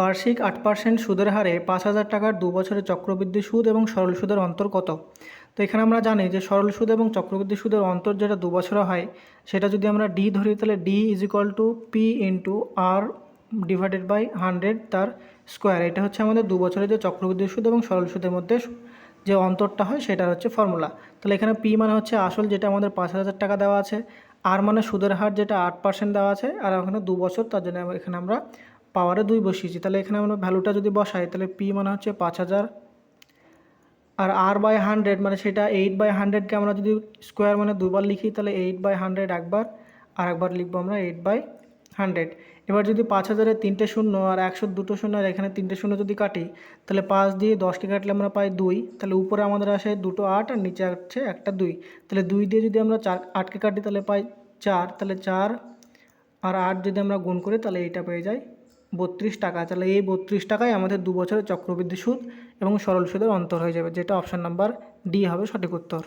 বার্ষিক আট পার্সেন্ট সুদের হারে পাঁচ হাজার টাকার দু বছরের চক্রবৃদ্ধি সুদ এবং সরল সুদের অন্তর কত? তো এখানে আমরা জানি যে সরল সুদ এবং চক্রবৃদ্ধি সুদের অন্তর যেটা দু বছরে হয়, সেটা যদি আমরা ডি ধরি তাহলে D is equal to P into R divided by hundred তার স্কোয়ার এটা হচ্ছে আমাদের দু বছরের যে চক্রবৃদ্ধি সুদ এবং সরল সুদের মধ্যে যে অন্তরটা হয় সেটার হচ্ছে ফর্মুলা তাহলে এখানে পি মানে হচ্ছে আসল যেটা আমাদের পাঁচ হাজার টাকা দেওয়া আছে আর মানে সুদের হার যেটা আট পার্সেন্ট দেওয়া আছে, আর ওখানে দু বছর তার জন্য এখানে আমরা পাওয়ারে দুই বসিয়েছি, তাহলে এখানে আমরা ভ্যালুটা যদি বসাই, তাহলে পি মানে হচ্ছে পাঁচ হাজার। আর আর বাই হান্ড্রেড মানে সেটা এইট বাই হান্ড্রেডকে আমরা যদি স্কোয়ার মানে দুবার লিখি, তাহলে এইট বাই হান্ড্রেড একবার, আর একবার লিখব আমরা এইট বাই হান্ড্রেড এবার যদি পাঁচ হাজারের তিনটে শূন্য আর একশো দুটো শূন্য আর এখানে তিনটে শূন্য যদি কাটি, তাহলে পাঁচ দিয়ে দশকে কাটলে আমরা পাই দুই। তাহলে উপরে আমাদের আসে দুটো আট আর নিচে আছে একটা দুই। তাহলে দুই দিয়ে যদি আমরা চার, আটকে কাটি, তাহলে পাই চার। তাহলে চার আর আট যদি আমরা গুণ করি, তাহলে এইটা পেয়ে যাই বত্রিশ টাকা। তাহলে এই বত্রিশ টাকায় আমাদের দু বছরের চক্রবৃদ্ধি সুদ এবং সরল সুদের অন্তর হয়ে যাবে, যেটা অপশান নাম্বার ডি হবে সঠিক উত্তর।